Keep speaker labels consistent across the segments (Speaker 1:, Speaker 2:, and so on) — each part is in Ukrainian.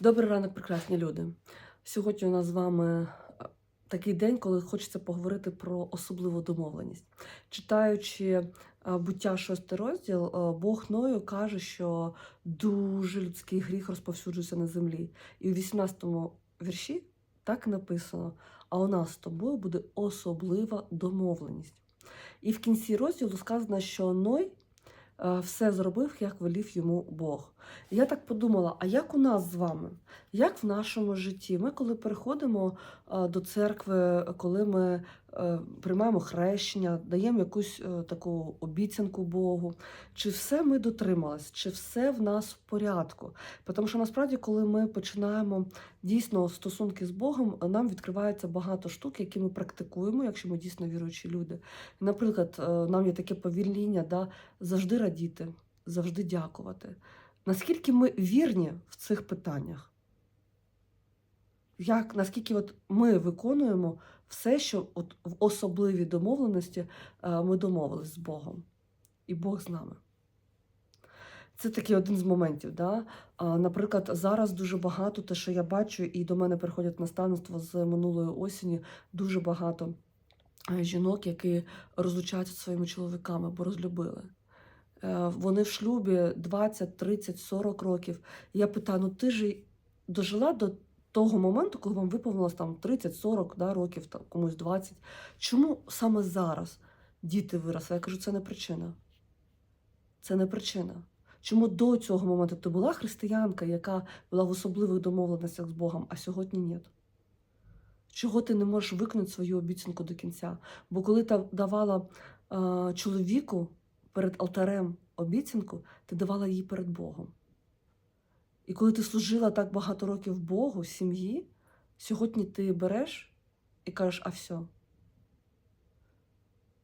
Speaker 1: Добрий ранок, прекрасні люди. Сьогодні у нас з вами е, такий день, коли хочеться поговорити про особливу домовленість. Читаючи е, буття шостий розділ, е, Бог Ною каже, що дуже людський гріх розповсюджується на землі. І у 18-му вірші так написано: а у нас з тобою буде особлива домовленість. І в кінці розділу сказано, що Ной все зробив, як велів йому Бог. Я так подумала: а як у нас з вами? Як в нашому житті? Ми, коли переходимо е, до церкви, коли ми е, приймаємо хрещення, даємо якусь е, таку обіцянку Богу, чи все ми дотримались, чи все в нас в порядку? Тому що насправді, коли ми починаємо дійсно стосунки з Богом, нам відкривається багато штук, які ми практикуємо, якщо ми дійсно віруючі люди. Наприклад, нам є таке повіління, да, завжди радіти, завжди дякувати. Наскільки ми вірні в цих питаннях? Як, наскільки от ми виконуємо все, що от в особливій домовленості е, ми домовились з Богом, і Бог з нами. Це такий один з моментів. Да? Наприклад, зараз дуже багато, те, що я бачу, і до мене приходять наставництво з минулої осені, дуже багато е, жінок, які розлучаються своїми чоловіками, бо розлюбили. Е, Вони в шлюбі 20, 30, 40 років. Я питаю: ну ти ж дожила до того моменту, коли вам виповнилось там 30-40 да, років, там, комусь 20. Чому саме зараз діти виросли? Я кажу, це не причина. Це не причина. Чому до цього моменту ти була християнка, яка була в особливих домовленостях з Богом, а сьогодні ні? Чого ти не можеш виконати свою обіцянку до кінця? Бо коли ти давала е, чоловіку перед алтарем обіцянку, ти давала її перед Богом. І коли ти служила так багато років Богу, сім'ї, сьогодні ти береш і кажеш, а все.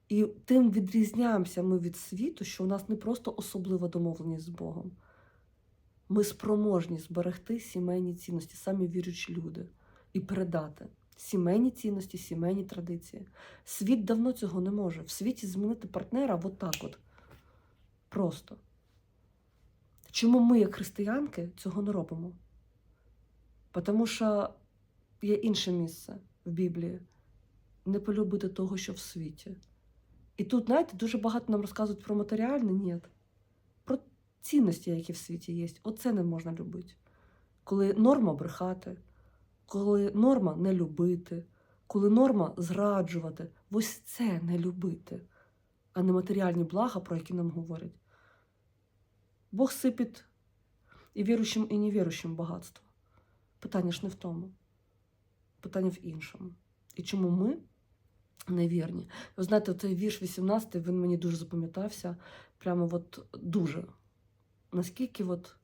Speaker 1: І тим відрізняємося ми від світу, що у нас не просто особлива домовленість з Богом. Ми спроможні зберегти сімейні цінності, самі віруючі люди, і передати сімейні цінності, сімейні традиції. Світ давно цього не може. В світі змінити партнера от так от. Просто. Чому ми, як християнки, цього не робимо? Тому що є інше місце в Біблії не полюбити того, що в світі. І тут, знаєте, дуже багато нам розказують про матеріальне, ні. Про цінності, які в світі є. Оце не можна любити. Коли норма брехати, коли норма не любити, коли норма зраджувати, ось це не любити, а не матеріальні блага, про які нам говорять. Бог сипить і віруючим, і невіруючим багатство. Питання ж не в тому. Питання в іншому. І чому ми невірні? Ви знаєте, цей вірш 18, він мені дуже запам'ятався. Прямо от дуже. Наскільки от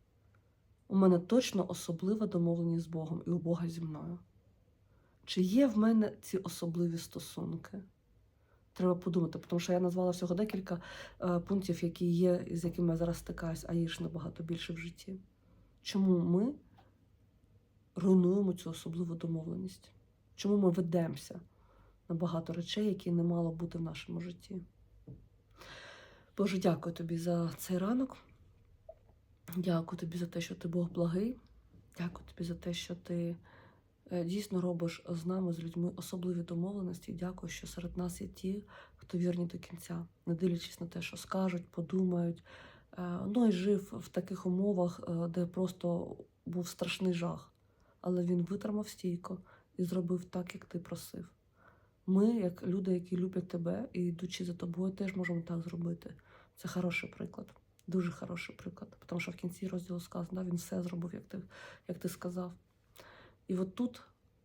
Speaker 1: у мене точно особлива домовленість з Богом і у Бога зі мною? Чи є в мене ці особливі стосунки? Треба подумати, тому що я назвала всього декілька е, пунктів, які є, з якими я зараз стикаюсь, а є ж набагато більше в житті. Чому ми руйнуємо цю особливу домовленість? Чому ми ведемося на багато речей, які не мало бути в нашому житті? Боже, дякую тобі за цей ранок. Дякую тобі за те, що ти Бог благий. Дякую тобі за те, що ти дійсно робиш з нами, з людьми особливі домовленості. Дякую, що серед нас є ті, хто вірні до кінця, не дивлячись на те, що скажуть, подумають. Е, Ну і жив в таких умовах, е, де просто був страшний жах. Але він витримав стійко і зробив так, як ти просив. Ми, як люди, які люблять тебе і йдучи за тобою, теж можемо так зробити. Це хороший приклад, дуже хороший приклад. Тому що в кінці розділу сказано, він все зробив, як ти, як ти сказав. І от тут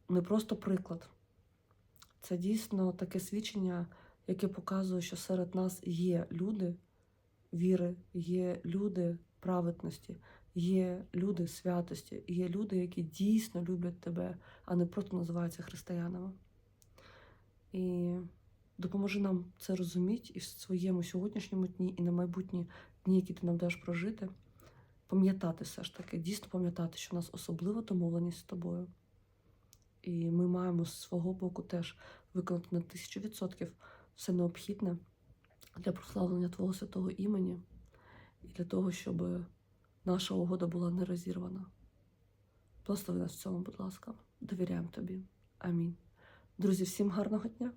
Speaker 1: не просто приклад, це дійсно таке свідчення, яке показує, що серед нас є люди віри, є люди праведності, є люди святості, є люди, які дійсно люблять тебе, а не просто називаються християнами. І допоможи нам це розуміти і в своєму сьогоднішньому дні, і на майбутні дні, які ти нам даш прожити, пам'ятати все ж таки, дійсно пам'ятати, що у нас особлива домовленість з тобою. І ми маємо з свого боку теж виконати на тисячу відсотків все необхідне для прославлення Твого святого імені і для того, щоб наша угода була не розірвана. Благослови нас в цьому, будь ласка. Довіряємо тобі. Амінь. Друзі, всім гарного дня!